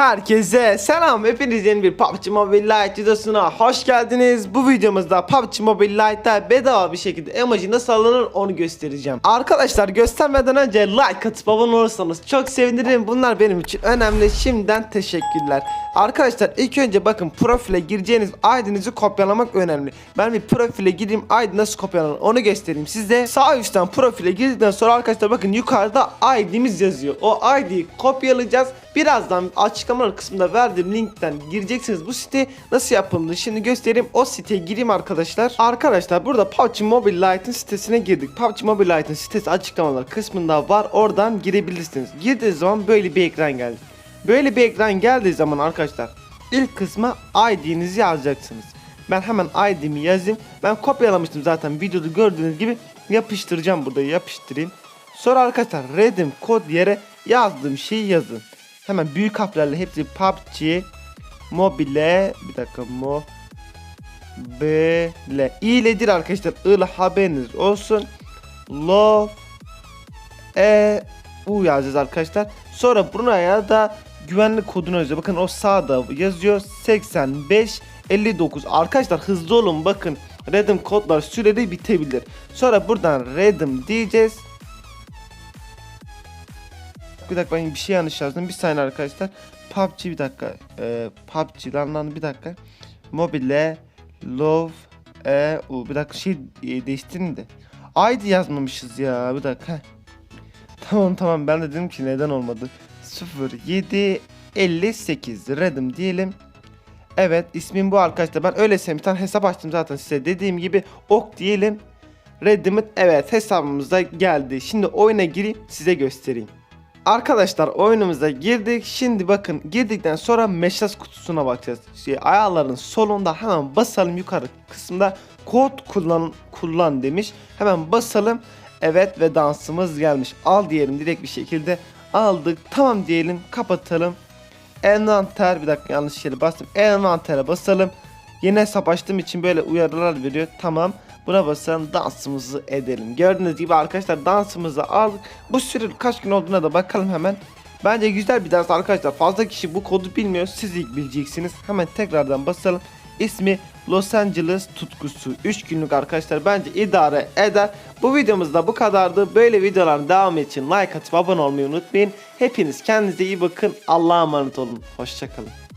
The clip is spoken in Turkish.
Herkese selam. Hepiniz yeni bir PUBG Mobile Lite videosuna hoş geldiniz. Bu videomuzda PUBG Mobile Lite'da bedava bir şekilde emoji nasıl alınır onu göstereceğim. Arkadaşlar göstermeden önce like atıp abone olursanız çok sevinirim. Bunlar benim için önemli. Şimdiden teşekkürler. Arkadaşlar ilk önce bakın profile gireceğiniz ID'nizi kopyalamak önemli. Ben bir profile gireyim ID nasıl kopyalanır onu göstereyim size. Sağ üstten profile girdikten sonra arkadaşlar bakın yukarıda ID'miz yazıyor. O ID'yi kopyalayacağız. Birazdan açıklamalar kısmında verdiğim linkten gireceksiniz bu site nasıl yapıldığını şimdi göstereyim. O siteye gireyim arkadaşlar. Arkadaşlar burada PUBG Mobile Lite'ın sitesine girdik. PUBG Mobile Lite'ın sitesi açıklamalar kısmında var. Oradan girebilirsiniz. Girdiğiniz zaman böyle bir ekran geldi. Böyle bir ekran geldiği zaman arkadaşlar ilk kısma ID'nizi yazacaksınız. Ben hemen ID'mi yazayım. Ben kopyalamıştım zaten. Videoda gördüğünüz gibi yapıştıracağım burada yapıştırayım. Sonra arkadaşlar redim kod yere yazdığım şeyi yazın. Hemen büyük harflerle hepsi PUBG Mobile bir dakika mo Bele iyiledir arkadaşlar ıl haberiniz olsun. Love e u yazacağız arkadaşlar. Sonra buraya da güvenlik kodunu yazıyor. Bakın o sağda yazıyor. 85 59 arkadaşlar hızlı olun bakın. Redim kodlar sürede bitebilir. Sonra buradan redim diyeceğiz bir dakika ben bir şey yanlış yazdım. Bir saniye arkadaşlar. PUBG bir dakika. Ee, PUBG lan lan bir dakika. Mobile Love e u bir dakika şey e, değiştirin de. ID yazmamışız ya bir dakika. Tamam tamam ben de dedim ki neden olmadı. 07 58 Redim diyelim. Evet ismim bu arkadaşlar. Ben öylesem bir tane hesap açtım zaten size dediğim gibi ok diyelim. Reddimit evet hesabımıza geldi. Şimdi oyuna gireyim size göstereyim. Arkadaşlar oyunumuza girdik. Şimdi bakın girdikten sonra mesaj kutusuna bakacağız. Şey, ayarların solunda hemen basalım yukarı kısımda kod kullan kullan demiş. Hemen basalım. Evet ve dansımız gelmiş. Al diyelim direkt bir şekilde aldık. Tamam diyelim kapatalım. Envanter bir dakika yanlış yere bastım. Envantere basalım. Yeni hesap açtığım için böyle uyarılar veriyor. Tamam. Buna basalım dansımızı edelim. Gördüğünüz gibi arkadaşlar dansımızı aldık. Bu süre kaç gün olduğuna da bakalım hemen. Bence güzel bir dans arkadaşlar. Fazla kişi bu kodu bilmiyor. Siz ilk bileceksiniz. Hemen tekrardan basalım. İsmi Los Angeles tutkusu. 3 günlük arkadaşlar bence idare eder. Bu videomuzda bu kadardı. Böyle videoların devamı için like atıp abone olmayı unutmayın. Hepiniz kendinize iyi bakın. Allah'a emanet olun. Hoşçakalın.